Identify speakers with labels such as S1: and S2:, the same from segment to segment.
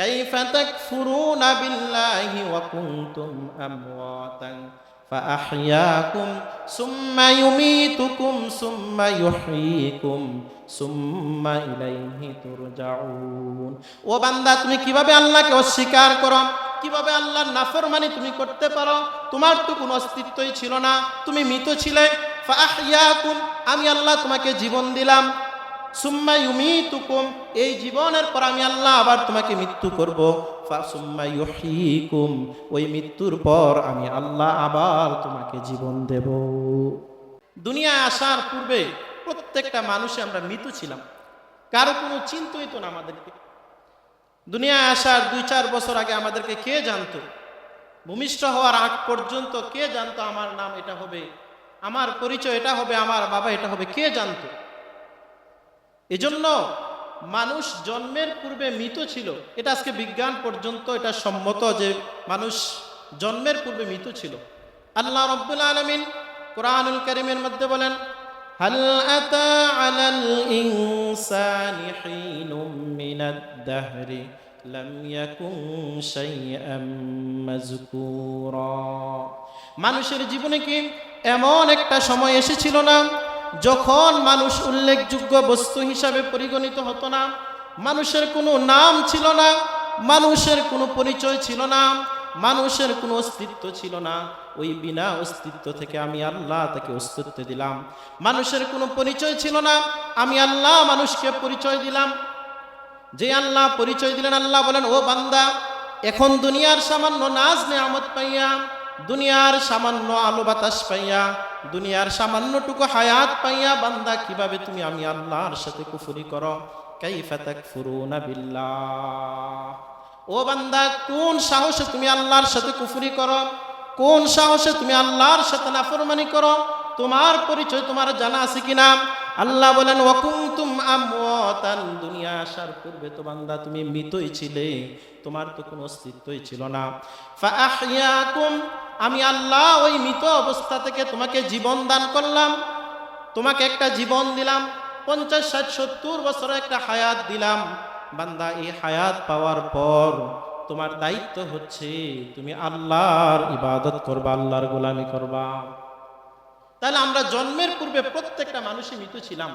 S1: كيف تكفرون بالله وكنتم أمواتا فأحياكم ثم يميتكم ثم يحييكم ثم إليه ترجعون ও বান্দা তুমি কিভাবে আল্লাহকে অস্বীকার করো কিভাবে আল্লাহর নাফরমানি তুমি করতে পারো তোমার তো কোনো অস্তিত্বই ছিল না তুমি মৃত ছিলে ফাহিয়াকুম আমি আল্লাহ তোমাকে জীবন দিলাম সুম্মা ইউমিতুকুম, এই জীবনের পর আমি আল্লাহ আবার তোমাকে মৃত্যু করব। সুম্মা ইউহয়িকুম ওই মৃত্যুর পর আমি আল্লাহ আবার তোমাকে জীবন দেব। দুনিয়ায় আসার পূর্বে প্রত্যেকটা মানুষে আমরা মৃত ছিলাম। কারও কোনো চিন্তই তো না আমাদেরকে। দুনিয়ায় আসার দুই চার বছর আগে আমাদেরকে কে জানতো? ভূমিষ্ঠ হওয়ার আগ পর্যন্ত কে জানতো আমার নাম এটা হবে, আমার পরিচয় এটা হবে, আমার বাবা এটা হবে, কে জানতো? এজন্য মানুষ জন্মের পূর্বে মৃত ছিল এটা আজকে বিজ্ঞান পর্যন্ত এটা সম্মত যে মানুষ জন্মের পূর্বে মৃত ছিল আল্লাহ রব্বুল আলমিন কোরআনুল করিমের মধ্যে বলেন هل أتى على الإنسان حين من الدهر لم يكن شيئا مذكورا মানুষের জীবনে কি এমন একটা সময় এসেছিল না যখন মানুষ উল্লেখযোগ্য বস্তু হিসাবে পরিগণিত হতো না, মানুষের কোনো নাম ছিল না, মানুষের কোনো পরিচয় ছিল না, মানুষের কোনো অস্তিত্ব ছিল না, ওই বিনা অস্তিত্ব থেকে আমি আল্লাহ তাকে অস্তিত্ব দিলাম। মানুষের কোনো পরিচয় ছিল না, আমি আল্লাহ মানুষকে পরিচয় দিলাম। যে আল্লাহ পরিচয় দিলেন, আল্লাহ বলেন, ও বান্দা, এখন দুনিয়ার সামান্য নাজ নেয়ামত পাইয়া দুনিয়ার সামান্য আলো বাতাস পাইয়া, দুনিয়ার সামান্যটুকু হায়াত পাইয়া বান্দা, কীভাবে তুমি আমি আল্লাহর সাথে কুফুরি করো? ও বান্দা, কোন সাহসে তুমি আল্লাহর সাথে কুফুরি করো? কোন সাহসে তুমি আল্লাহর সাথে নাফরমানি করো? তোমার পরিচয় তোমার জানা আছে কিনা? আল্লাহ বলেন ওয়াকুমতুম আমওয়াতান দুনিয়া আসার পূর্বে তো বান্দা তুমি মৃতই ছিলে, তোমার তো কোনো অস্তিত্বই ছিল না। ফাআহইয়াকুম, আমি আল্লাহ ওই মৃত অবস্থা থেকে তোমাকে জীবন দান করলাম, তোমাকে একটা জীবন দিলাম, পঞ্চাশ, ষাট, সত্তর বছরের একটা হায়াত দিলাম। বান্দা, এই হায়াত পাওয়ার পর তোমার দায়িত্ব হচ্ছে, তুমি আল্লাহর ইবাদত করবা, আল্লাহর গোলামি করবা। তাহলে আমরা জন্মের পূর্বে প্রত্যেকটা মানুষই মৃত ছিলাম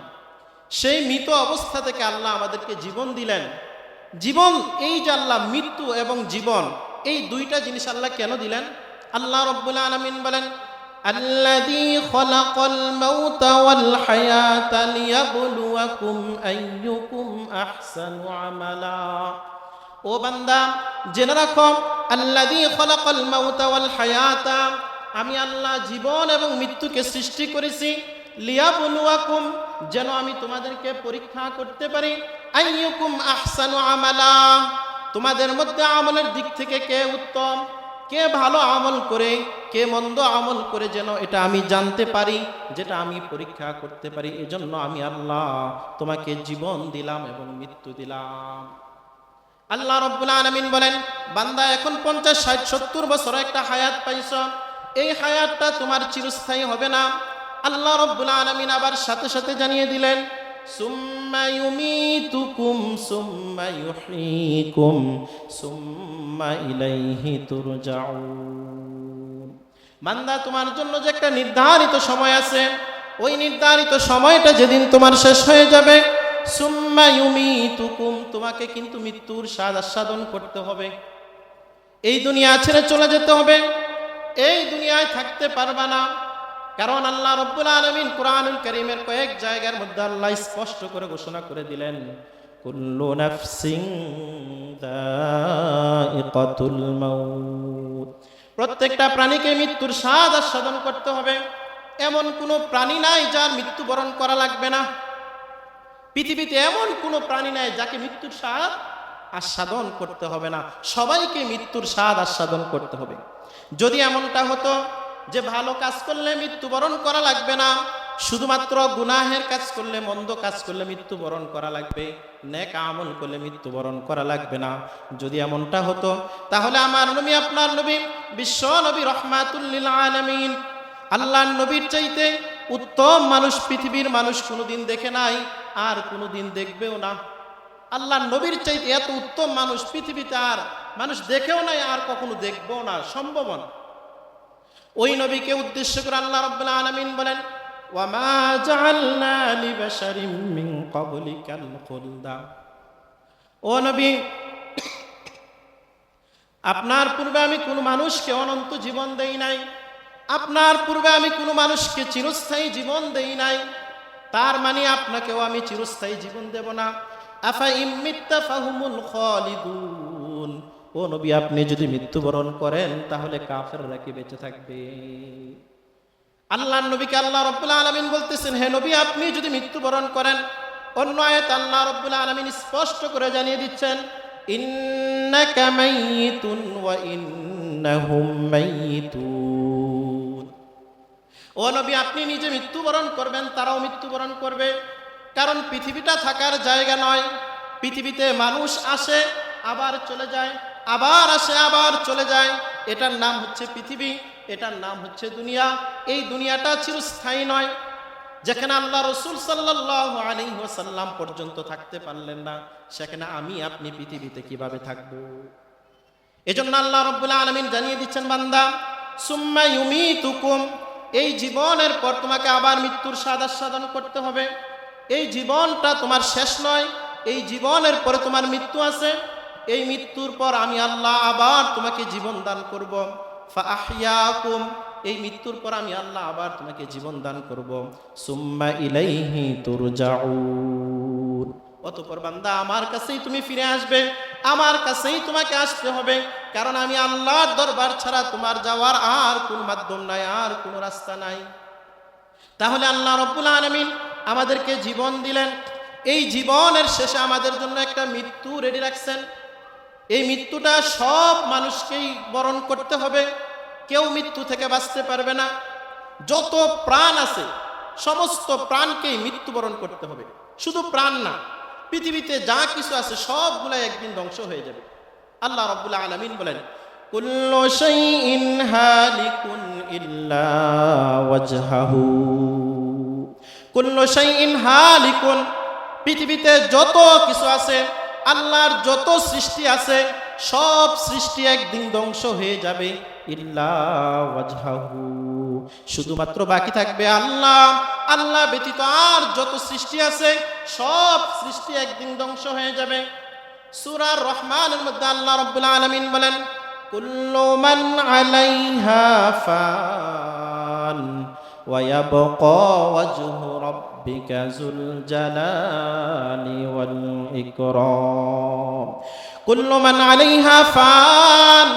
S1: সেই মৃত অবস্থা থেকে আল্লাহ আমাদেরকে জীবন দিলেন জীবন এই যে আল্লাহ মৃত্যু এবং জীবন এই দুইটা জিনিস আল্লাহ কেন দিলেন আল্লাহ রব্বুল আলমিন বলেন الذي خلق الموت والحياة ليبلوكم أيكم أحسن عملا ও বান্দা জেনে রাখো আল্লাযী খলাকাল মাউতা ওয়াল হায়াতা আমি আল্লাহ জীবন এবং মৃত্যুকে সৃষ্টি করেছি। লিয়াবলুয়াকুম, যেন আমি তোমাদেরকে পরীক্ষা করতে পারি। আইয়ুকুম আহসানু আমালা, তোমাদের মধ্যে আমলের দিক থেকে কে উত্তম, কে ভালো আমল করে, কে মন্দ আমল করে যেন এটা আমি জানতে পারি, যেটা আমি পরীক্ষা করতে পারি। এজন্য আমি আল্লাহ তোমাকে জীবন দিলাম এবং মৃত্যু দিলাম। আল্লাহ রব্বুল আলমিন বলেন, বান্দা এখন পঞ্চাশ, ষাট, সত্তর বছর একটা হায়াত পাইছ এই হায়াতটা তোমার চিরস্থায়ী হবে না। আল্লাহ রব্বুল আলমিন আবার সাথে সাথে জানিয়ে দিলেন, সুম্মা ইউমিতুকুম, সুম্মা ইউহয়িকুম সুম্মা ইলাইহি তুরজাউন। তোমার জন্য যে একটা নির্ধারিত সময় আছে, ওই নির্ধারিত সময়টা যেদিন তোমার শেষ হয়ে যাবে, সুম্মা ইউমিতুকুম তোমাকে কিন্তু মৃত্যুর স্বাদ আস্বাদন করতে হবে। এই দুনিয়া ছেড়ে চলে যেতে হবে। এই দুনিয়ায় থাকতে পারবা না। কারণ আল্লাহ রব্বুল আলমিন কোরআনুল করিমের কয়েক জায়গার মধ্যে আল্লাহ স্পষ্ট করে ঘোষণা করে দিলেন, কুল্লু নাফসিং দাইকাতুল মাউত। প্রত্যেকটা প্রাণীকে মৃত্যুর স্বাদ আস্বাদন করতে হবে। এমন কোনো প্রাণী নাই যার মৃত্যুবরণ করা লাগবে না। পৃথিবীতে এমন কোনো প্রাণী নাই যাকে মৃত্যুর স্বাদ আস্বাদন করতে হবে না। সবাইকে মৃত্যুর স্বাদ আস্বাদন করতে হবে। যদি এমনটা হতো যে ভালো কাজ করলে মৃত্যুবরণ করা লাগবে না, শুধুমাত্র গুনাহের কাজ করলে, মন্দ কাজ করলে মৃত্যুবরণ করা লাগবে, নেক আমল করলে মৃত্যুবরণ করা লাগবে না। যদি এমনটা হতো, তাহলে আমার নবী, আপনার নবী, বিশ্ব নবী রহমাতুল্লিল আলমিন আল্লাহ নবীর চাইতে উত্তম মানুষ, পৃথিবীর মানুষ কোনোদিন দেখে নাই, আর কোনোদিন দেখবেও না। আল্লাহ নবীর চাইতে এত উত্তম মানুষ পৃথিবীতে আর মানুষ দেখেও নাই, আর কখনো দেখব না সম্ভব না। ওই নবীকে উদ্দেশ্য করে আল্লাহ রাব্বুল আলামিন বলেন নবী, আপনার পূর্বে আমি কোনো মানুষকে অনন্ত জীবন দেই নাই, আপনার পূর্বে আমি কোনো মানুষকে চিরস্থায়ী জীবন দেই নাই, তার মানে আপনাকেও আমি চিরস্থায়ী জীবন দেব না। আফা ইম্মিত্তা ফাহুমুল খালিদুন। ও নবী, আপনি যদি মৃত্যুবরণ করেন, তাহলে কাফেররা কি বেঁচে থাকবে? আল্লাহ নবীকে আল্লাহ রব্বুল আলমিন বলতেছেন, হে নবী, আপনি যদি মৃত্যুবরণ করেন, অন্য আয়াত আল্লাহ রব্বুল আলমিন স্পষ্ট করে জানিয়ে দিচ্ছেন, ইন্নাকা মাইয়িতুন ওয়া ইন্নাহুম মাইয়িতুন ও নবী, আপনি নিজে মৃত্যুবরণ করবেন, তারাও মৃত্যুবরণ করবে। কারণ পৃথিবীটা থাকার জায়গা নয়, পৃথিবীতে মানুষ আসে, আবার চলে যায়। আবার আসে, আবার চলে যায়। এটার নাম হচ্ছে পৃথিবী, এটার নাম হচ্ছে দুনিয়া। এই দুনিয়াটা চিরস্থায়ী নয়, যেখানে আল্লাহ রসুল সাল্লাহ আলী ওসাল্লাম পর্যন্ত থাকতে পারলেন না, সেখানে আমি আপনি পৃথিবীতে কীভাবে থাকব? এজন্য আল্লাহ রব্বুল্লাহ আলমিন জানিয়ে দিচ্ছেন, বান্দা, সুম্মা ইউমি তুকুম এই জীবনের পর তোমাকে আবার মৃত্যুর সাদা সাধন করতে হবে। এই জীবনটা তোমার শেষ নয়, এই জীবনের পরে তোমার মৃত্যু আছে। এই মৃত্যুর পর আমি আল্লাহ আবার তোমাকে জীবন দান করব। ফাহিয়াকুম এই মৃত্যুর পর আমি আল্লাহ আবার তোমাকে জীবন দান করব। সুম্মা ইলাইহি তুরজাউন। অতঃপর বান্দা, আমার কাছেই তুমি ফিরে আসবে, আমার কাছেই তোমাকে আসতে হবে, কারণ আমি আল্লাহর দরবার ছাড়া তোমার যাওয়ার আর কোন মাধ্যম নাই, আর কোন রাস্তা নাই। তাহলে আল্লাহ রব্বুল আলমিন আমাদেরকে জীবন দিলেন। এই জীবনের শেষে আমাদের জন্য একটা মৃত্যু রেডি রাখছেন। এই মৃত্যুটা সব মানুষকেই বরণ করতে হবে। কেউ মৃত্যু থেকে বাঁচতে পারবে না। যত প্রাণ আছে, সমস্ত প্রাণকেই মৃত্যুবরণ করতে হবে। শুধু প্রাণ না, পৃথিবীতে যা কিছু আছে সবগুলাই একদিন ধ্বংস হয়ে যাবে। আল্লাহ রব্বুল্লাহ আলমিন বলেন পৃথিবীতে যত কিছু আছে আল্লাহর যত সৃষ্টি আছে, সব সৃষ্টি একদিন ধ্বংস হয়ে যাবে। ইল্লা ওয়াজহাহু। শুধুমাত্র বাকি থাকবে আল্লাহ। আল্লাহ ব্যতীত আর যত সৃষ্টি আছে, সব সৃষ্টি একদিন ধ্বংস হয়ে যাবে। সুরার রহমানের মধ্যে আল্লাহ রাব্বুল আলামিন বলেন, কুল্লু মান আলাইহা ফান ওয়া ইয়াবকা ওয়াজহু রাব্বিকা যুল জালালি ওয়াল ইকরাম কুল্লু মান আলাইহা ফান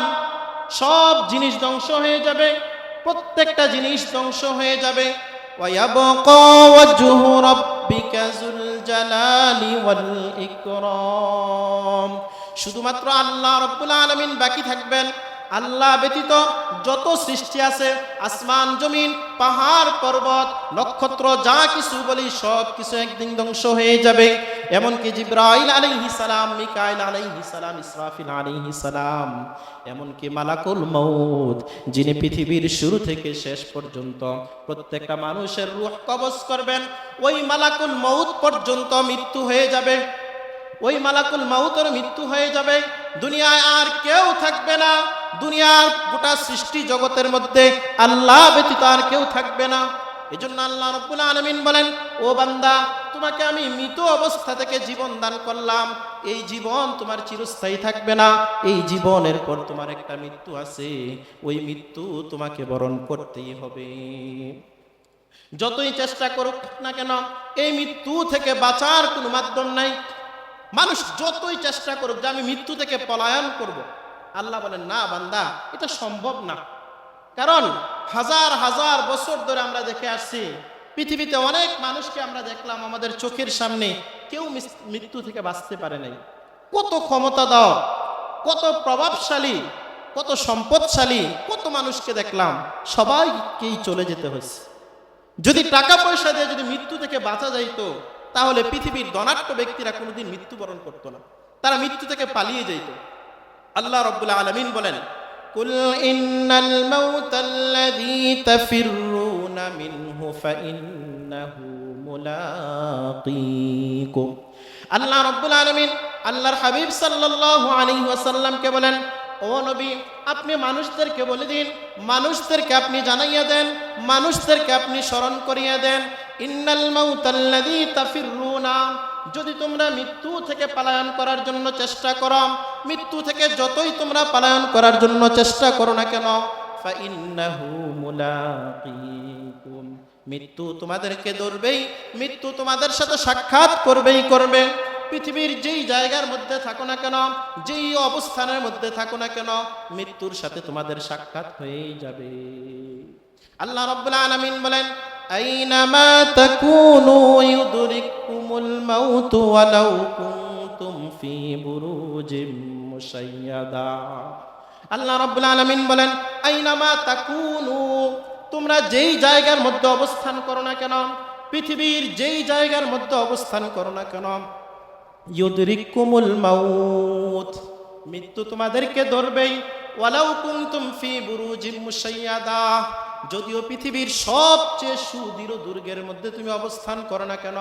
S1: সব জিনিস ধ্বংস হয়ে যাবে প্রত্যেকটা জিনিস ধ্বংস হয়ে যাবে ويبقى وجه ربك ذو الجلال والإكرام শুধুমাত্র আল্লাহ রব্বুল আলমিন বাকি থাকবেন আল্লাহ ব্যতীত যত সৃষ্টি আছে, আসমান, জমিন, পাহাড়, পর্বত, নক্ষত্র, যা কিছু বলি সব কিছু একদিন ধ্বংস হয়ে যাবে। এমনকি জিব্রাইল আলাইহি সালাম, মিকাইল আলাইহি সালাম, ইসরাফিল আলাইহি সালাম, এমনকি মালাকুল মৌত যিনি পৃথিবীর শুরু থেকে শেষ পর্যন্ত প্রত্যেকটা মানুষের রূহ কবজ করবেন, ওই মালাকুল মৌত পর্যন্ত মৃত্যু হয়ে যাবে। ওই মালাকুল মাউতের মৃত্যু হয়ে যাবে। দুনিয়ায় আর কেউ থাকবে না। দুনিয়ার গোটা সৃষ্টি জগতের মধ্যে আল্লাহ ব্যতীত আর কেউ থাকবে না। এই জন্য আল্লাহ রব্বুল আলমিন বলেন, ও বান্দা, তোমাকে আমি মৃত অবস্থা থেকে জীবন দান করলাম। এই জীবন তোমার চিরস্থায়ী থাকবে না। এই জীবনের পর তোমার একটা মৃত্যু আছে। ওই মৃত্যু তোমাকে বরণ করতেই হবে। যতই চেষ্টা করুক না কেন, এই মৃত্যু থেকে বাঁচার কোনো মাধ্যম নাই। মানুষ যতই চেষ্টা করুক যে আমি মৃত্যু থেকে পলায়ন করব। আল্লাহ বলেন, না বান্দা, এটা সম্ভব না। কারণ হাজার হাজার বছর ধরে আমরা দেখে আসছি, পৃথিবীতে অনেক মানুষকে আমরা দেখলাম আমাদের চোখের সামনে কেউ মৃত্যু থেকে বাঁচতে পারে নাই। কত ক্ষমতা দাও কত প্রভাবশালী, কত সম্পদশালী, কত মানুষকে দেখলাম সবাইকেই চলে যেতে হয়েছে। যদি টাকা পয়সা দিয়ে যদি মৃত্যু থেকে বাঁচা যাইতো, তাহলে পৃথিবীর ধনাঢ্য ব্যক্তিরা কোনোদিন মৃত্যুবরণ করতো না। তারা মৃত্যু থেকে পালিয়ে যাইত। আল্লাহ রব্বুল আলমিন বলেন, কুল ইন্নাল মাউতাল্লাযী তাফিররুনা মিনহু ফাইন্নাহু মুলাকীকুম। আল্লাহ রব্বুল আলমিন আল্লাহর হাবিব সাল্লাল্লাহু আলাইহি ওয়াসাল্লামকে বলেন, ও নবী, আপনি মানুষদেরকে বলে দিন, মানুষদেরকে আপনি জানাইয়া দেন, মানুষদেরকে আপনি স্মরণ করিয়ে দেন। ইন্নাল মাউতাল্লাযী তাফিরুনা যদি তোমরা মৃত্যু থেকে পালায়ন করার জন্য চেষ্টা করো মৃত্যু থেকে যতই তোমরা পালায়ন করার জন্য চেষ্টা করো না কেন মৃত্যু তোমাদেরকে ধরবেই, মৃত্যু তোমাদের সাথে সাক্ষাৎ করবেই করবে। পৃথিবীর যেই জায়গার মধ্যে থাকো না কেন, যেই অবস্থানের মধ্যে থাকো না কেন, মৃত্যুর সাথে তোমাদের সাক্ষাৎ হয়েই যাবে। আল্লাহ রাব্বুল আলামিন বলেন, আইনামা তাকুনু ইউদরিকুমুল মাউত ওয়ালাউ আলামিন বলেন, আইনামা তাকুনু? তোমরা যেই জায়গার মধ্যে অবস্থান করো না কেন? পৃথিবীর যেই জায়গার মধ্যে অবস্থান করো না কেন? মৃত্যু তোমাদেরকে ধরবেই। যদিও পৃথিবীর সবচেয়ে সুদৃঢ় দুর্গের মধ্যে তুমি অবস্থান করো না কেন?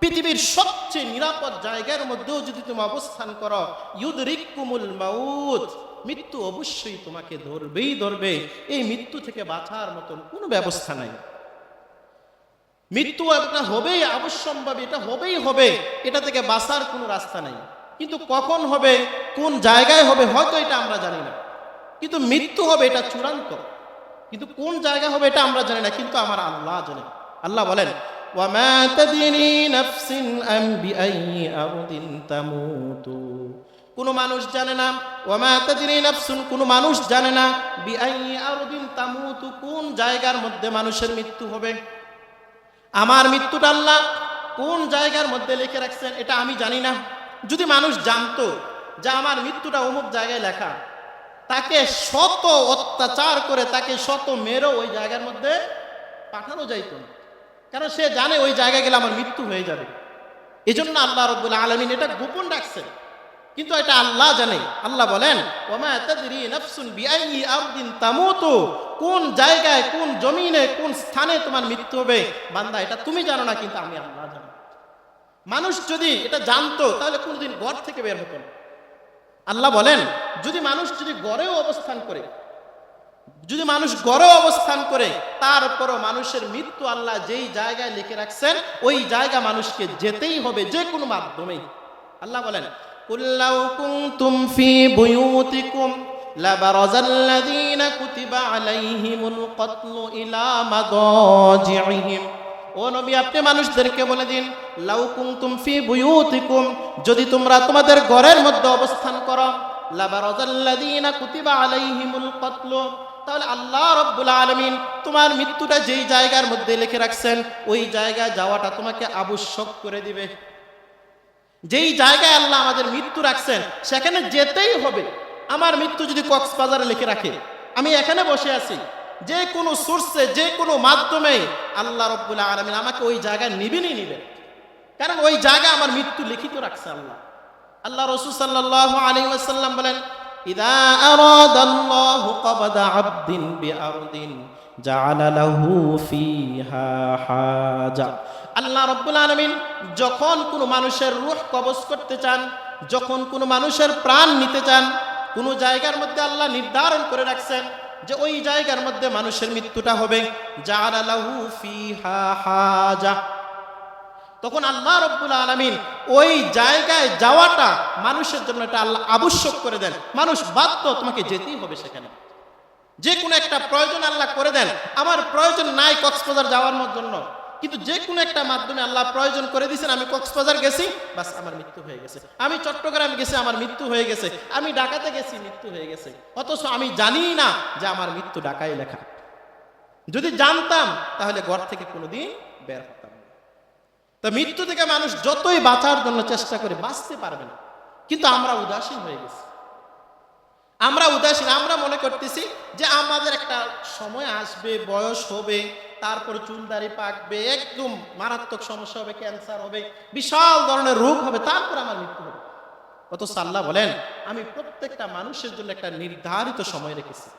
S1: পৃথিবীর সবচেয়ে নিরাপদ জায়গার মধ্যেও যদি তুমি অবস্থান করো ইউদরিকুমুল মাউত। মৃত্যু অবশ্যই তোমাকে ধরবেই ধরবে। এই মৃত্যু থেকে বাঁচার মতন কোনো ব্যবস্থা নাই। মৃত্যু একটা হবেই অবশ্যম্ভাবী এটা হবেই হবে। এটা থেকে বাঁচার কোনো রাস্তা নেই। কিন্তু কখন হবে, কোন জায়গায় হবে, হয়তো এটা আমরা জানি না। কিন্তু মৃত্যু হবে এটা চূড়ান্ত। কিন্তু কোন জায়গা হবে এটা আমরা জানি না। কিন্তু আমার আল্লাহ জানে। আল্লাহ বলেন وما تدري نفس أم بأي أرض تموت কোনো মানুষ জানে না ওমা তাদরি নাফসুন কোনো মানুষ জানে না বিআই আরদিন তামুতু কোন জায়গার মধ্যে মানুষের মৃত্যু হবে আমার মৃত্যুটা আল্লাহ কোন জায়গার মধ্যে লিখে রাখছেন এটা আমি জানি না যদি মানুষ জানতো যে আমার মৃত্যুটা অমুক জায়গায় লেখা তাকে শত অত্যাচার করে তাকে শত মেরেও ওই জায়গার মধ্যে পাঠানো যাইতো না কারণ সে জানে ওই জায়গায় গেলে আমার মৃত্যু হয়ে যাবে? এই জন্য আল্লাহ রব্বুল আলমিন এটা গোপন রাখছেন। কিন্তু এটা আল্লাহ জানে। আল্লাহ বলেন কোন জায়গায়, কোন জমিনে, কোন স্থানে তোমার মৃত্যু হবে? বান্দা, এটা তুমি জানো না, কিন্তু আমি আল্লাহ জানি। মানুষ যদি এটা জানতো, তাহলে কোনদিন ঘর থেকে বের হতো না। আল্লাহ বলেন, যদি মানুষ যদি গড়েও অবস্থান করে যদি মানুষ গড়েও অবস্থান করে তারপরও মানুষের মৃত্যু আল্লাহ যেই জায়গায় লিখে রাখছেন ওই জায়গা মানুষকে যেতেই হবে যে কোনো মাধ্যমেই আল্লাহ বলেন قل لو كنتم في بيوتكم لبرز الذين كتب عليهم القتل إلى مضاجعهم ও নবী আপনি মানুষদেরকে বলে দিন লাউ কুনতুম ফি বুয়ুতিকুম যদি তোমরা তোমাদের ঘরের মধ্যে অবস্থান করো লাবারাজাল্লাযীনা কুতিবা আলাইহিমুল কতল তাহলে আল্লাহ রব্বুল আলমিন তোমার মৃত্যুটা যেই জায়গার মধ্যে লিখে রাখছেন, ওই জায়গায় যাওয়াটা তোমাকে আবশ্যক করে দিবে। যেই জায়গায় আল্লাহ আমাদের মৃত্যু রাখছেন, সেখানে যেতেই হবে। আমার মৃত্যু যদি কক্সবাজারে লিখে রাখে, আমি এখানে বসে আছি, যে কোনো সোর্সে যে কোনো মাধ্যমে আল্লাহ রব্বুল আলমিন আমাকে ওই জায়গায় নিবেনই নিবেন। কারণ ওই জায়গায় আমার মৃত্যু লিখিত রাখছে আল্লাহ। আল্লাহ রসুল সাল্লাহ আলী ওয়াসাল্লাম বলেন ইদা আরাদ আল্লাহ কবদা আবদিন বিআরদিন জাআলা লাহু ফিহা হাজা। আল্লাহ রব্বুল আলমিন যখন কোনো মানুষের রূহ কবজ করতে চান, যখন কোনো মানুষের প্রাণ নিতে চান, কোনো জায়গার মধ্যে আল্লাহ নির্ধারণ করে রাখছেন যে ওই জায়গার মধ্যে মানুষের মৃত্যুটা হবে। জাআলা লাহু ফিহা হাজা। তখন আল্লাহ রব্বুল আলমিন ওই জায়গায় যাওয়াটা মানুষের জন্য এটা আল্লাহ আবশ্যক করে দেন। মানুষ বাধ্য, তোমাকে যেতেই হবে সেখানে। যে কোনো একটা প্রয়োজন আল্লাহ করে দেন। আমার প্রয়োজন নাই কক্সবাজার যাওয়ার জন্য। কিন্তু যে কোনো একটা মাধ্যমে আল্লাহ প্রয়োজন করে দিয়েছেন, আমি কক্সবাজার গেছি, বাস আমার মৃত্যু হয়ে গেছে। আমি চট্টগ্রাম গেছি, আমার মৃত্যু হয়ে গেছে। আমি ঢাকাতে গেছি, মৃত্যু হয়ে গেছে। অথচ আমি জানি না যে আমার মৃত্যু ঢাকায় লেখা। যদি জানতাম, তাহলে ঘর থেকে কোনোদিন বের হতাম। না তা মৃত্যু থেকে মানুষ যতই বাঁচার জন্য চেষ্টা করে বাঁচতে পারবে না। কিন্তু আমরা উদাসীন হয়ে গেছি। আমরা উদাসীন, আমরা মনে করতেছি যে আমাদের একটা সময় আসবে, বয়স হবে, তারপর চুল দাড়ি পাকবে, একদম মারাত্মক সমস্যা হবে, ক্যান্সার হবে, বিশাল ধরনের রোগ হবে, তারপর আমার মৃত্যু হবে। অত সাল্লাহ বলেন, আমি প্রত্যেকটা মানুষের জন্য একটা নির্ধারিত সময় রেখেছি।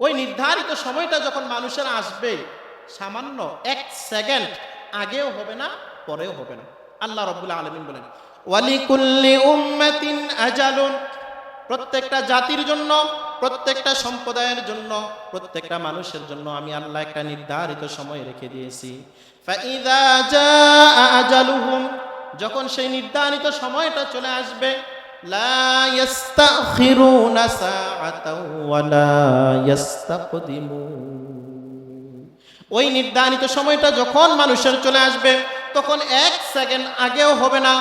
S1: ওই নির্ধারিত সময়টা যখন মানুষের আসবে, সামান্য এক সেকেন্ড আগেও হবে না পরেও হবে না। আল্লাহ রব্বুল আলমিন বলেন, ওয়ালিকুল্লি আজালুন। প্রত্যেকটা জাতির জন্য, প্রত্যেকটা সম্প্রদায়ের জন্য, প্রত্যেকটা মানুষের জন্য আমি আল্লাহ একটা নির্ধারিত সময় রেখে দিয়েছি। যখন সেই নির্ধারিত সময়টা চলে আসবে, লা ইস্তাখিরুনা সাআতাও ওয়ালা ইস্তাকদিমুন ওই নির্ধারিত সময়টা যখন মানুষের চলে আসবে, তখন এক সেকেন্ড আগেও হবে না,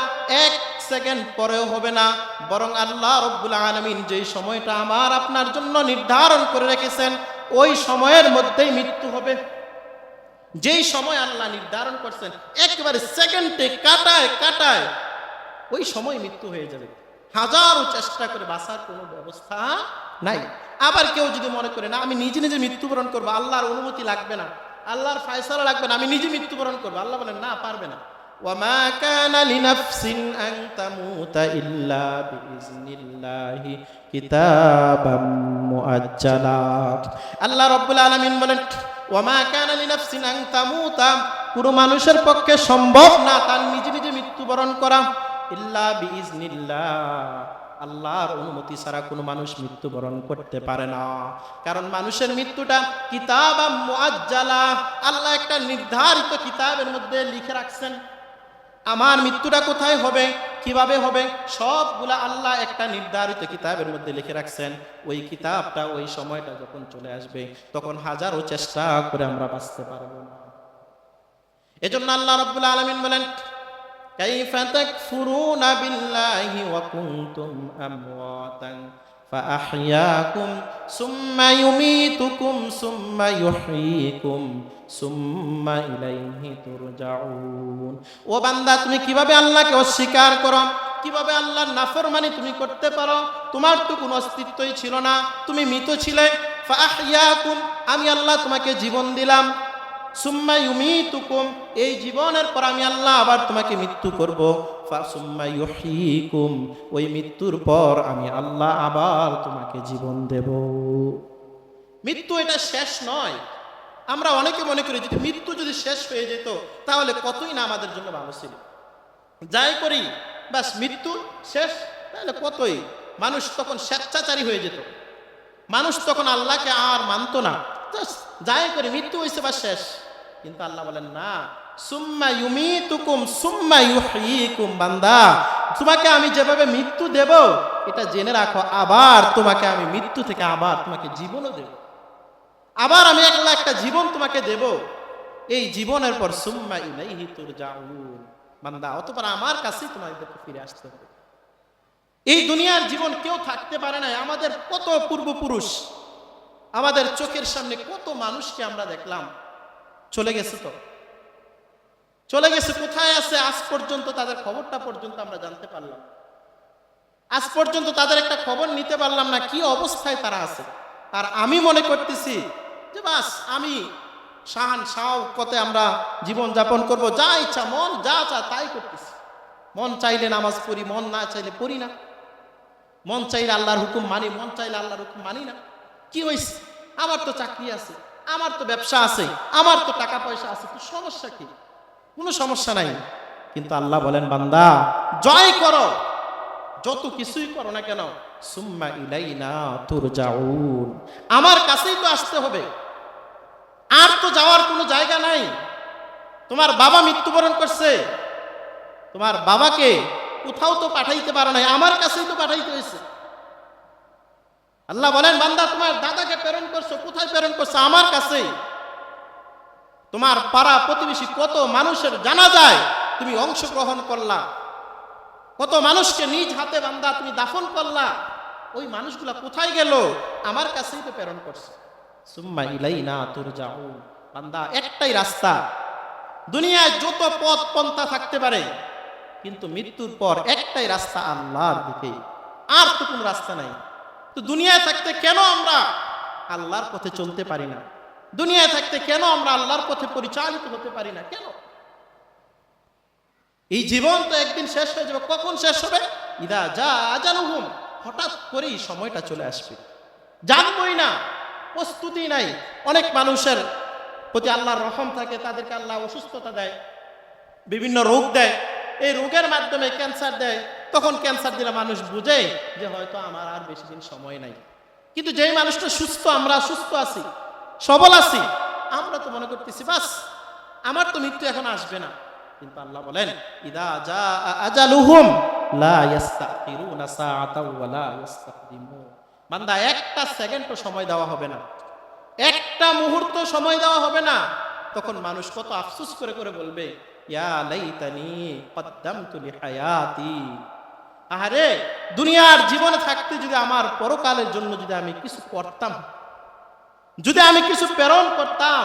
S1: এক সেকেন্ড পরেও হবে না। বরং আল্লাহ রব্বুল আলমিন যেই সময়টা আমার আপনার জন্য নির্ধারণ করে রেখেছেন, ওই সময়ের মধ্যেই মৃত্যু হবে। যেই সময় আল্লাহ নির্ধারণ করছেন, একেবারে সেকেন্ডে কাটায় কাটায়, ওই সময় মৃত্যু হয়ে যাবে। হাজারো চেষ্টা করে বাঁচার কোনো ব্যবস্থা নাই। আবার কেউ যদি মনে করে, না, আমি নিজে নিজে মৃত্যুবরণ করব, আল্লাহর অনুমতি লাগবে না। আল্লাহর ফায়সালা লাগবে না আমি নিজে মৃত্যুবরণ করব। আল্লাহ বলেন না পারবে না। ওয়ামা কানা বলেন মানুষের পক্ষে সম্ভব না তার নিজে নিজে মৃত্যুবরণ করা। ইল্লা বিইজনিল্লাহ আল্লাহর অনুমতি ছাড়া কোনো মানুষ মৃত্যুবরণ করতে পারে না। কারণ মানুষের মৃত্যুটা কিতাব আল্লাহ একটা নির্ধারিত কিতাবের মধ্যে লিখে রাখছেন, আমার মৃত্যুটা কোথায় হবে? কীভাবে হবে? সবগুলা আল্লাহ একটা নির্ধারিত কিতাবের মধ্যে লিখে রাখছেন। ওই কিতাবটা ওই সময়টা যখন চলে আসবে, তখন হাজারো চেষ্টা করে আমরা বাঁচতে পারব না। এজন্য আল্লাহ রাব্বুল আলামিন বলেন كيف تكفرون بالله وكنتم أمواتا فأحياكم ثم يميتكم ثم يحييكم ثم إليه ترجعون ও বান্দা তুমি কিভাবে আল্লাহকে অস্বীকার করো কিভাবে আল্লাহর নাফরমানি তুমি করতে পারো তোমার তো কোনো অস্তিত্বই ছিল না তুমি মৃত ছিলে ফাহিয়াকুম আমি আল্লাহ তোমাকে জীবন দিলাম সুম্মা ইউমিতুকুম, এই জীবনের পর আমি আল্লাহ আবার তোমাকে মৃত্যু করব। সুম্মা ইউহয়িকুম ওই মৃত্যুর পর আমি আল্লাহ আবার তোমাকে জীবন দেব। মৃত্যু এটা শেষ নয়। আমরা অনেকে মনে করি, যদি মৃত্যু যদি শেষ হয়ে যেত, তাহলে কতই না আমাদের জন্য ভালো ছিল? যাই করি বাস মৃত্যু শেষ, তাহলে কতই? মানুষ তখন স্বেচ্ছাচারী হয়ে যেত। মানুষ তখন আল্লাহকে আর মানতো না। যাই করি, মৃত্যু হয়েছে বা শেষ। কিন্তু আল্লাহ বলেন, না, সুম্মা ইউমিতুকুম, সুম্মা ইউহয়িকুম বান্দা। তোমাকে আমি যেভাবে মৃত্যু দেব, এটা জেনে রাখো, আবার তোমাকে আমি মৃত্যু থেকে আবার তোমাকে জীবনও দেব। আবার আমি একলা একটা জীবন তোমাকে দেব। এই জীবনের পর সুম্মা ইলাইহি তুরজাউন। বান্দা, অতপর আমার কাছেই তোমাদেরকে ফিরে আসতে হবে। এই দুনিয়ার জীবন কেউ থাকতে পারে না আমাদের কত পূর্বপুরুষ। আমাদের চোখের সামনে কত মানুষকে আমরা দেখলাম। চলে গেছে তো। চলে গেছে, কোথায় আছে? আজ পর্যন্ত তাদের খবরটা পর্যন্ত আমরা জানতে পারলাম। আজ পর্যন্ত তাদের একটা খবর নিতে পারলাম না, কি অবস্থায় তারা আছে। আর আমি মনে করতেছি যে বাস, আমি শাহান শাহ কতে আমরা জীবন যাপন করব, যা ইচ্ছা, মন যা চা তাই করতেছি। মন চাইলে নামাজ পড়ি, মন না চাইলে পড়ি না। মন চাইলে আল্লাহর হুকুম মানি, মন চাইলে আল্লাহর হুকুম মানি না। কি হয়েছে আমার তো চাকরি আছে, আমার তো ব্যবসা আছে, আমার তো টাকা পয়সা আছে সমস্যা কি? কোনো সমস্যা নাই। কিন্তু আল্লাহ বলেন, বান্দা, জয় করো। যত কিছুই করো না কেন, সুম্মা ইলাইনা তুরজাউন। আমার কাছেই তো আসতে হবে। আর তো যাওয়ার কোনো জায়গা নাই। তোমার বাবা মৃত্যুবরণ করছে। তোমার বাবাকে কোথাও তো পাঠাইতে পারো নাই। আমার কাছেই তো পাঠাইতে হয়েছে আল্লাহ বলেন, বান্দা, তোমার দাদাকে প্রেরণ করছ, কোথায় প্রেরণ করছ? আমার কাছে। তোমার পাড়া প্রতিবেশী কত মানুষের জানা যায় তুমি অংশগ্রহণ করলা। কত মানুষকে নিজ হাতে বান্দা তুমি দাফন করলা। ওই মানুষগুলা কোথায় গেল? আমার কাছেই তো প্রেরণ করছে। সুম্মা ইলাইনা তুরজাউ বান্দা, একটাই রাস্তা। দুনিয়ায় যত পথ পন্থা থাকতে পারে, কিন্তু মৃত্যুর পর একটাই রাস্তা আল্লাহর দিকে। আর তো কোনো রাস্তা নাই। তো দুনিয়ায় থাকতে কেন আমরা আল্লাহর পথে চলতে পারি না? দুনিয়ায় থাকতে কেন আমরা আল্লাহর পথে পরিচালিত হতে পারি না? কেন? এই জীবন তো একদিন শেষ হয়ে যাবে। কখন শেষ হবে? ইদা যা আজানুহুম। হঠাৎ করেই সময়টা চলে আসবে। জানবই না, প্রস্তুতি নাই। অনেক মানুষের প্রতি আল্লাহর রহম থাকে, তাদেরকে আল্লাহ অসুস্থতা দেয়, বিভিন্ন রোগ দেয়। এই রোগের মাধ্যমে ক্যান্সার দেয়। তখন ক্যান্সার দিলে মানুষ বুঝে যে হয়তো আমার আর বেশি দিন সময় নাই। কিন্তু যেই মানুষটা সুস্থ, আমরা সুস্থ আছি, সবল আছি, আমরা তো মনে করতেছি, বাস, আমার তো মৃত্যু এখন আসবে না। কিন্তু আল্লাহ বলেন, ইদা যা আজালুহুম লা ইস্তাখিরুনা সাআতাও ওয়া লা ইস্তাকদিমুন বান্দা, একটা সেকেন্ডও সময় দেওয়া হবে না। একটা মুহূর্ত সময় দেওয়া হবে না। তখন মানুষ কত আফসোস করে করে বলবে, ইয়া লাইতানি কদ্দামতু লিহায়াতি। আহারে, দুনিয়ার জীবনে থাকতে যদি আমার পরকালের জন্য যদি আমি কিছু করতাম, যদি আমি কিছু প্রেরণ করতাম,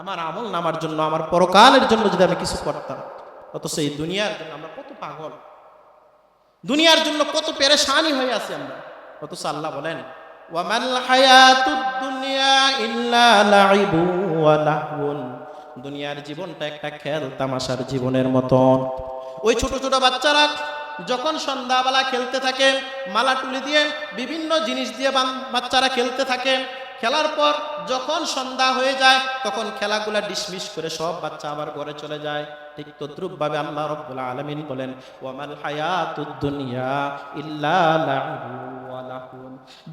S1: আমার আমল নামার জন্য, আমার পরকালের জন্য যদি আমি কিছু করতাম, অথচ সেই দুনিয়ার জন্য আমরা কত পাগল। দুনিয়ার জন্য কত পেরেশানি হয়ে আছি আমরা। অথচ আল্লাহ বলেন দুনিয়ার জীবনটা একটা খেল তামাশার জীবনের মতন। ওই ছোট ছোট বাচ্চারা যখন সন্ধ্যাবেলা খেলতে থাকে, মালা তুলে দিয়ে বিভিন্ন জিনিস দিয়ে বাচ্চারা খেলতে থাকে। খেলার পর যখন সন্ধ্যা হয়ে যায়, তখন খেলাগুলা ডিসমিস করে সব বাচ্চা আবার ঘরে চলে যায়। ঠিক তদ্রুপ ভাবে আল্লাহ রব্বুল আলামিন বলেন, ওয়ামাল হায়াতুদ দুনিয়া ইল্লা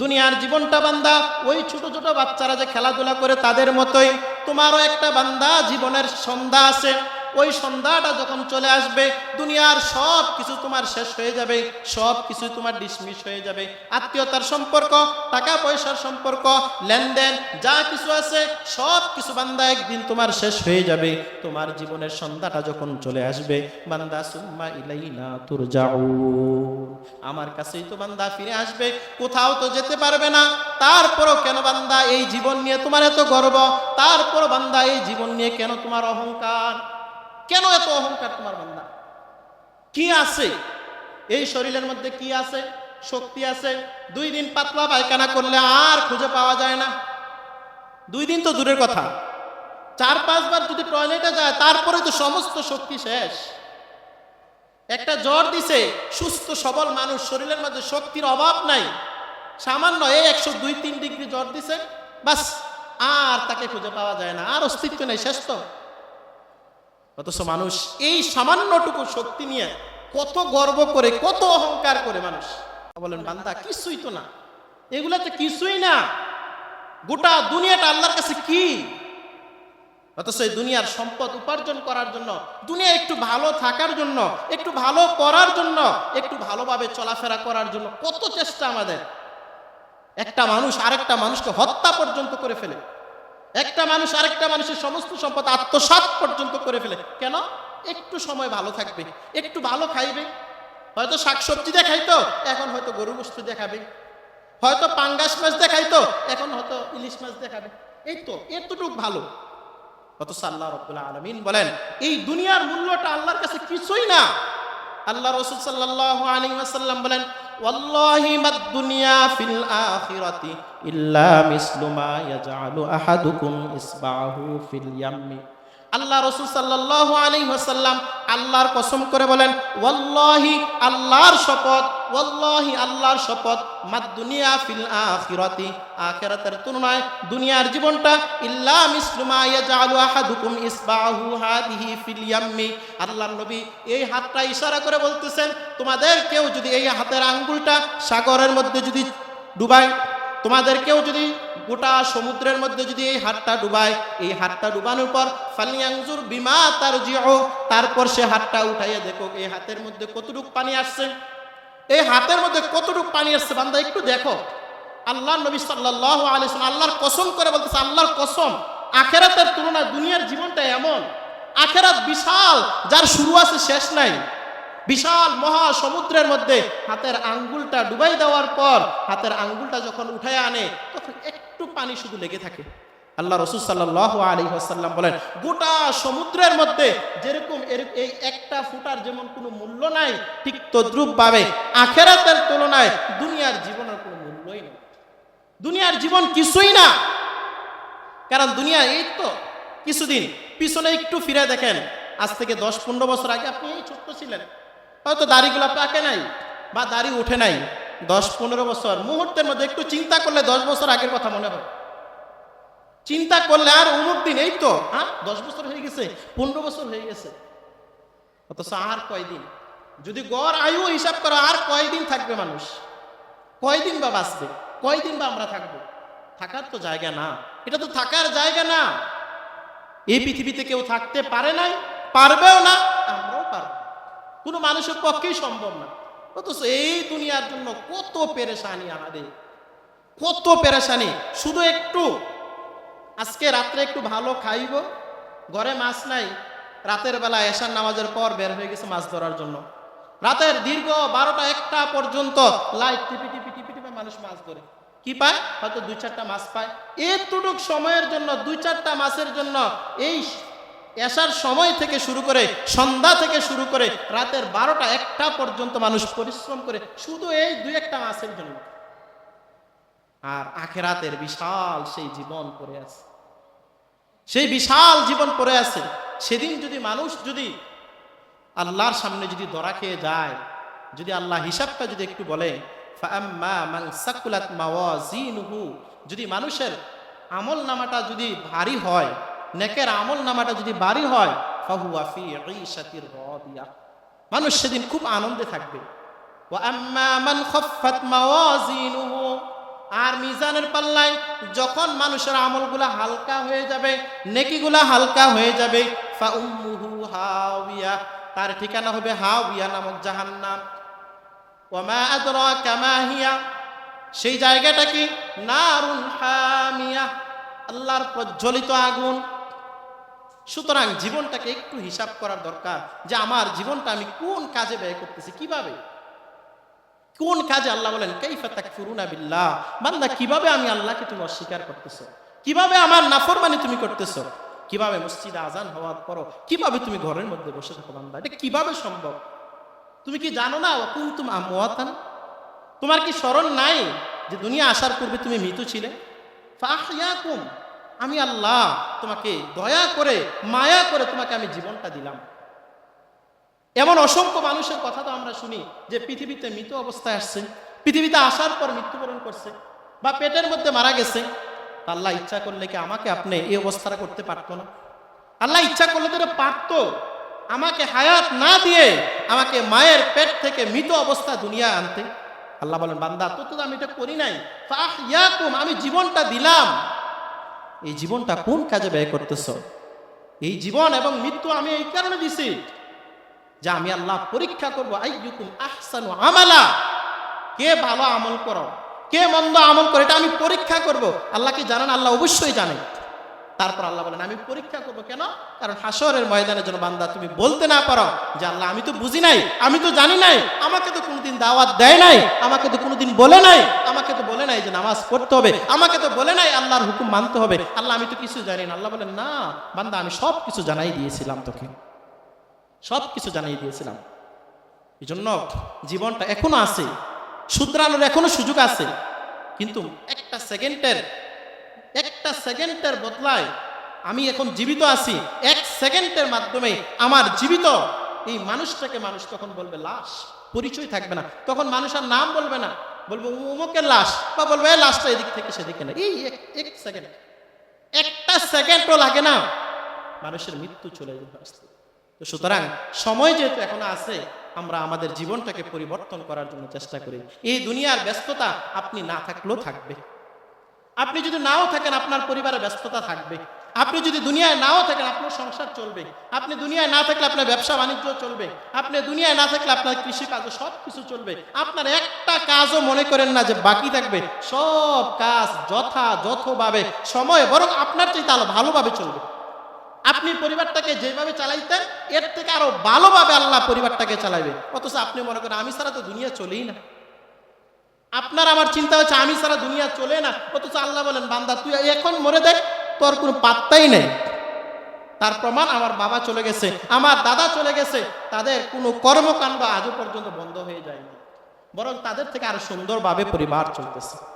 S1: দুনিয়ার জীবনটা বান্দা, ওই ছোট ছোট বাচ্চারা যে খেলাধুলা করে তাদের মতোই। তোমারও একটা বান্দা জীবনের সন্ধ্যা আছে। ওই সন্ধ্যাটা যখন চলে আসবে, দুনিয়ার সব কিছু তোমার শেষ হয়ে যাবে, সব কিছু তোমার ডিসমিস হয়ে যাবে। আত্মীয়তার সম্পর্ক, টাকা পয়সার সম্পর্ক, লেনদেন, যা কিছু আছে, সব কিছু বান্দা একদিন তোমার শেষ হয়ে যাবে। তোমার জীবনের সন্ধ্যাটা যখন চলে আসবে, বান্দা, সুম্মা ইলাইনা তুরজাউন আমার কাছেই তো বান্দা ফিরে আসবে, কোথাও তো যেতে পারবে না। তারপরও কেন বান্দা এই জীবন নিয়ে তোমার এত গর্ব? তারপর বান্দা এই জীবন নিয়ে কেন তোমার অহংকার? কেন এত অহংকার তোমার বান্দা? কি আছে? এই শরীরের মধ্যে কি আছে? শক্তি আছে? দুই দিন পাতলা পায়খানা করলে আর খুঁজে পাওয়া যায় না। দুই দিন তো দূরের কথা। চার পাঁচবার যদি টয়লেটে যায়, তারপরে তো সমস্ত শক্তি শেষ। একটা জ্বর দিছে, সুস্থ, সবল মানুষ, শরীরের মধ্যে শক্তির অভাব নাই। সামান্য এই একশো দুই তিন ডিগ্রি জ্বর দিছে, বাস, আর তাকে খুঁজে পাওয়া যায় না। আর অস্তিত্ব নেই, শেষ তো। অথচ মানুষ এই সামান্যটুকু শক্তি নিয়ে কত গর্ব করে, কত অহংকার করে মানুষ। বলেন, বান্দা, কিছুই তো না। এগুলা তো কিছুই না। গোটা দুনিয়াটা আল্লাহর কাছে কি? অথচ এই দুনিয়ার সম্পদ উপার্জন করার জন্য, দুনিয়া একটু ভালো থাকার জন্য, একটু ভালো করার জন্য, একটু ভালোভাবে চলাফেরা করার জন্য কত চেষ্টা আমাদের। একটা মানুষ আরেকটা মানুষকে হত্যা পর্যন্ত করে ফেলে। একটা মানুষ আরেকটা মানুষের সমস্ত সম্পদ আত্মসাৎ পর্যন্ত করে ফেলে। কেন? একটু সময় ভালো থাকবে, একটু ভালো খাইবে। হয়তো শাকসবজি দিয়ে খাইতো এখন হয়তো গরু গোস্ত দেখাবে। হয়তো পাঙ্গাস মাছ দেখাইতো, এখন হয়তো ইলিশ মাছ দেখাবে। খাবে এই তো এতটুক ভালো। অথচ আল্লাহ রব্বুল্লাহ আলমিন বলেন, এই দুনিয়ার মূল্যটা আল্লাহর কাছে কিছুই না। আল্লাহ রসুল সাল্লাল্লাহু আলাইহি ওয়াসাল্লাম বলেন ওয়াল্লাহি ما দুনিয়া في الآخرة ইল্লা مثل ما يجعل أحدكم إصبعه في ইয়াম্মি আল্লাহ রসুল সাল্লাল্লাহু আলী ওয়াসাল্লাম আল্লাহর কসম করে বলেন, ওয়াল্লাহি আল্লাহর শপথ, ওয়াল্লাহি আল্লাহর শপথ, মাদ দুনিয়া ফিল আখিরাতি। আখিরাতের তুলনায় দুনিয়ার জীবনটা, ইল্লা মিসলুমা ইয়াজআলু আহাদুকুম ইসবাহু হাদিহি ফিল ইয়াম্মি। আল্লাহর নবী এই হাতটা ইশারা করে বলতেছেন, তোমাদের কেউ যদি এই হাতের আঙ্গুলটা সাগরের মধ্যে যদি ডুবায়, তোমাদের কেউ যদি গোটা সমুদ্রের মধ্যে যদি এই হাতটা ডুবায়, এই হাতটা ডুবানোর পর ফালিয়াংজুর বিমা তার জিও তারপর সে হাতটা উঠাইয়া দেখো, এই হাতের মধ্যে কতটুক পানি আসছে? এই হাতের মধ্যে কতটুক পানি আসছে? বান্দা, একটু দেখো। আল্লাহ নবী সাল্লাহ আলিয়াল্লাম আল্লাহর কসম করে বলতেছে, আল্লাহর কসম, আখেরাতের তুলনায় দুনিয়ার জীবনটা এমন। আখেরাত বিশাল, যার শুরু আছে শেষ নাই। বিশাল মহা সমুদ্রের মধ্যে হাতের আঙ্গুলটা ডুবাই দেওয়ার পর হাতের আঙ্গুলটা যখন উঠায় আনে, তখন একটু পানি শুধু লেগে থাকে। আল্লাহ রসুল সাল্লাহ আলী আসাল্লাম বলেন, গোটা সমুদ্রের মধ্যে যেরকম এই একটা ফুটার যেমন কোনো মূল্য নাই, ঠিক তদ্রুপ ভাবে আখেরাতের তুলনায় দুনিয়ার জীবনের কোনো মূল্যই নেই। দুনিয়ার জীবন কিছুই না। কারণ দুনিয়া এই তো, কিছুদিন পিছনে একটু ফিরে দেখেন, আজ থেকে দশ পনেরো বছর আগে আপনি এই ছোট্ট ছিলেন। হয়তো দাড়িগুলো পাকে নাই বা দাড়ি উঠে নাই। দশ পনেরো বছর। মুহূর্তের মধ্যে একটু চিন্তা করলে দশ বছর আগের কথা মনে হয়। চিন্তা করলে আর অমুক দিন এই তো হ্যাঁ? দশ বছর হয়ে গেছে, পনেরো বছর হয়ে গেছে। অথচ আর কয়দিন? যদি গড় আয়ু হিসাব করো, আর কয়দিন থাকবে মানুষ? কয়দিন বা বাঁচবে? কয়দিন বা আমরা থাকব? থাকার তো জায়গা না। এটা তো থাকার জায়গা না। এই পৃথিবীতে কেউ থাকতে পারে নাই, পারবেও না, আমরাও পারব। কোনো মানুষের পক্ষেই সম্ভব না। অথচ এই দুনিয়ার জন্য কত পেরেশানি আমাদের। কত পেরেশানি। শুধু একটু। আজকে রাত্রে একটু ভালো খাইব। ঘরে মাছ নাই। রাতের বেলা এশার নামাজের পর বের হয়ে গেছে মাছ ধরার জন্য। রাতের দীর্ঘ বারোটা একটা পর্যন্ত লাইট টিপি টিপি টিপি টিপি মানুষ মাছ ধরে। কি পায়? হয়তো দুই চারটা মাছ পায়। এতটুক সময়ের জন্য, দুই চারটা মাছের জন্য এই এসার সময় থেকে শুরু করে সন্ধ্যা থেকে শুরু করে রাতের বারোটা, একটা পর্যন্ত মানুষ পরিশ্রম করে শুধু এই দুই একটা মাছের জন্য। আর আখেরাতের বিশাল সেই জীবন পড়ে আছে। সেই বিশাল জীবন পড়ে আছে। সেদিন যদি মানুষ যদি আল্লাহর সামনে যদি দরা খেয়ে যায়, যদি আল্লাহ হিসাবটা যদি একটু বলে যদি মানুষের আমল নামাটা যদি ভারী হয় নেকের আমল নামাটা যদি বাড়ি হয় মানুষ সেদিন খুব আনন্দে থাকবে। ওয়া আর মিজানের পাল্লায় যখন মানুষের আমলগুলা হালকা হয়ে যাবে, নেকিগুলা হালকা হয়ে যাবে হাওিয়া। তার ঠিকানা হবে হাওিয়া নামক জাহান্নাম। ওমা সেই জায়গাটা কি? নারুন হামিয়া। আল্লাহর প্রজ্বলিত আগুন। সুতরাং জীবনটাকে একটু হিসাব করার দরকার যে আমার জীবনটা আমি কোন কাজে ব্যয় করতেছি, কীভাবে? কোন কাজে আল্লাহ বলেন, কাইফা তাকফুরুনা বিল্লাহ? বান্দা, কীভাবে আমি আল্লাহকে তুমি অস্বীকার করতেছো? কীভাবে আমার নাফরমানি তুমি করতেছো? কীভাবে মসজিদে আজান হওয়ার পরও কীভাবে তুমি ঘরের মধ্যে বসে থাকো বান্দা? এটা কীভাবে সম্ভব? তুমি কি জানো না কুনতুম আমওয়াতান? তোমার কি স্মরণ নাই যে দুনিয়া আসার পূর্বে তুমি মৃত ছিলে? ফাহইয়াকুম। আমি আল্লাহ তোমাকে দয়া করে, মায়া করে তোমাকে আমি জীবনটা দিলাম। এমন অসংখ্য মানুষের কথা তো আমরা শুনি যে পৃথিবীতে মৃত অবস্থায় আসছে, পৃথিবীতে আসার পর মৃত্যুবরণ করছে বা পেটের মধ্যে মারা গেছে। আল্লাহ ইচ্ছা করলে কি আমাকে আপনি এই অবস্থাটা করতে পারতো না? আল্লাহ ইচ্ছা করলে তো পারতো। আমাকে হায়াত না দিয়ে আমাকে মায়ের পেট থেকে মৃত অবস্থা দুনিয়া আনতে। আল্লাহ বলেন, বান্দা তো তো আমি এটা করি নাই। আমি জীবনটা দিলাম। এই জীবনটা কোন কাজে ব্যয় করতেছ? এই জীবন এবং মৃত্যু আমি এই কারণে দিছি যে আমি আল্লাহ পরীক্ষা করব আহসানু আমালা। কে ভালো আমল করো? কে মন্দ আমল করে? এটা আমি পরীক্ষা করব। আল্লাহ কি জানেন? আল্লাহ অবশ্যই জানে। তারপর আল্লাহ বলেন, আমি পরীক্ষা করব কেন? কারণ হাসরের ময়দানের জন্য বান্দা তুমি বলতে না পারো যে আল্লাহ, আমি তো বুঝি নাই, আমি তো জানি নাই, আমাকে তো কোনোদিন দাওয়াত দেয় নাই, আমাকে তো কোনোদিন বলে নাই, আমাকে তো বলে নাই যে নামাজ পড়তে হবে, আমাকে তো বলে নাই আল্লাহর হুকুম মানতে হবে, আল্লাহ, আমি তো কিছু জানি না। আল্লাহ বলেন, না, বান্দা, আমি সব কিছু জানাই দিয়েছিলাম তোকে সব কিছু জানিয়ে দিয়েছিলাম। এই জন্য জীবনটা এখনও আছে, শুধরানোর এখনও সুযোগ আছে, কিন্তু একটা সেকেন্ডের একটা সেকেন্ডের বদলায় আমি এখন জীবিত আছি। এক সেকেন্ডের মাধ্যমে আমার জীবিত। এই মানুষটাকে মানুষ তখন বলবে লাশ, পরিচয় থাকবে না। তখন মানুষ আর নাম বলবে না। বলবে অমুকের লাশ। বা বলবে লাশটা এদিক থেকে সেদিকে না এই এক- সেকেন্ড। একটা সেকেন্ডও লাগে না। মানুষের মৃত্যু চলে যাবে আসতে। তো সুতরাং সময় যেহেতু এখনও আছে, আমরা আমাদের জীবনটাকে পরিবর্তন করার জন্য চেষ্টা করি। এই দুনিয়ার ব্যস্ততা আপনি না থাকলেও থাকবে। আপনি যদি নাও থাকেন, আপনার পরিবারে ব্যস্ততা থাকবে। আপনি যদি দুনিয়ায় নাও থাকেন, আপনার সংসার চলবে। আপনি দুনিয়ায় না থাকলে আপনার ব্যবসা বাণিজ্য চলবে। আপনি দুনিয়ায় না থাকলে আপনার কৃষি কাজ সব কিছু চলবে। আপনার একটা কাজও মনে করেন না যে বাকি থাকবে। সব কাজ যথাযথভাবে সময় বরং আপনার চাইতে আরও ভালোভাবে চলবে। আপনি পরিবারটাকে যেভাবে চালাইতেন, এর থেকে আরও ভালোভাবে আল্লাহ পরিবারটাকে চালাবে অথচ আপনি মনে করেন, আমি ছাড়া তো দুনিয়া চলেই না। আপনার আমার চিন্তা হচ্ছে, আমি সারা দুনিয়া চলে না। অথচ আল্লাহ বলেন, বান্দা, তুই এখন মরে দেখ, তোর কোনো পাত্তাই নেই। তার প্রমাণ আমার বাবা চলে গেছে, আমার দাদা চলে গেছে, তাদের কোনো কর্মকাণ্ড আজও পর্যন্ত বন্ধ হয়ে যায়নি। বরং তাদের থেকে আরও সুন্দরভাবে পরিবার চলতেছে।